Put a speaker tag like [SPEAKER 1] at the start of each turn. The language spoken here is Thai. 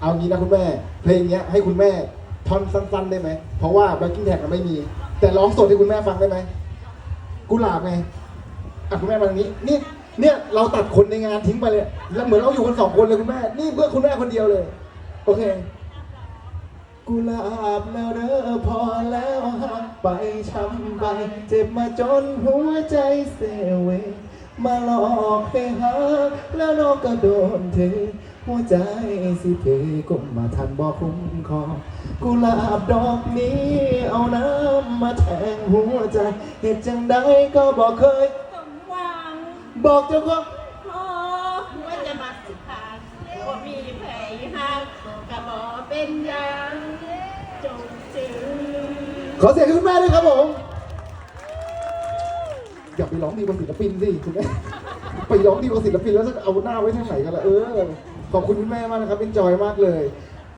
[SPEAKER 1] เอางี้นะคุณแม่ เพลงเนี้ยให้คุณแม่ท่อนสั้น ๆ ได้ไหม เพราะว่าแบ็คกิ้งแท็กมันไม่มี แต่ร้องสดให้คุณแม่ฟังได้ไหมกุหลาบไงอะคุณแม่มาทางนี้ นี่ เนี่ยเราตัดคนในงานทิ้งไปเลย แล้วเหมือนเราอยู่กันสองคนเลยคุณแม่ นี่เพื่อคุณแม่คนเดียวเลย โอเค กุหลาบแล้วเด้อพอแล้วหักไปช้ำไป เจ็บมาจนหัวใจเซเว มาหลอกให้หักแล้วน้องก็โดนเท หัวใจสิเพก็มาทันบอกคุ้มครองกุหลาบดอกนี้เอาน้ำมาแทงหัวใจเหตุจังใดก็บอกเคย
[SPEAKER 2] สมหวัง
[SPEAKER 1] บอกเจ้าของ
[SPEAKER 2] พอว่าจะมาสุดทางว่ามีแผลหักกระบอกเป็นยางจงจือ
[SPEAKER 1] ขอเสียงให้คุณแม่ด้วยครับผมอย่าไปร้องดีกว่าศิลปินสิคุณแม่ไปร้องดีกว่าศิลปินแล้วจะเอาหน้าไว้ทางไหนกันล่ะเออ ขอบคุณคุณแม่มากนะครับเอนจอยมากเลย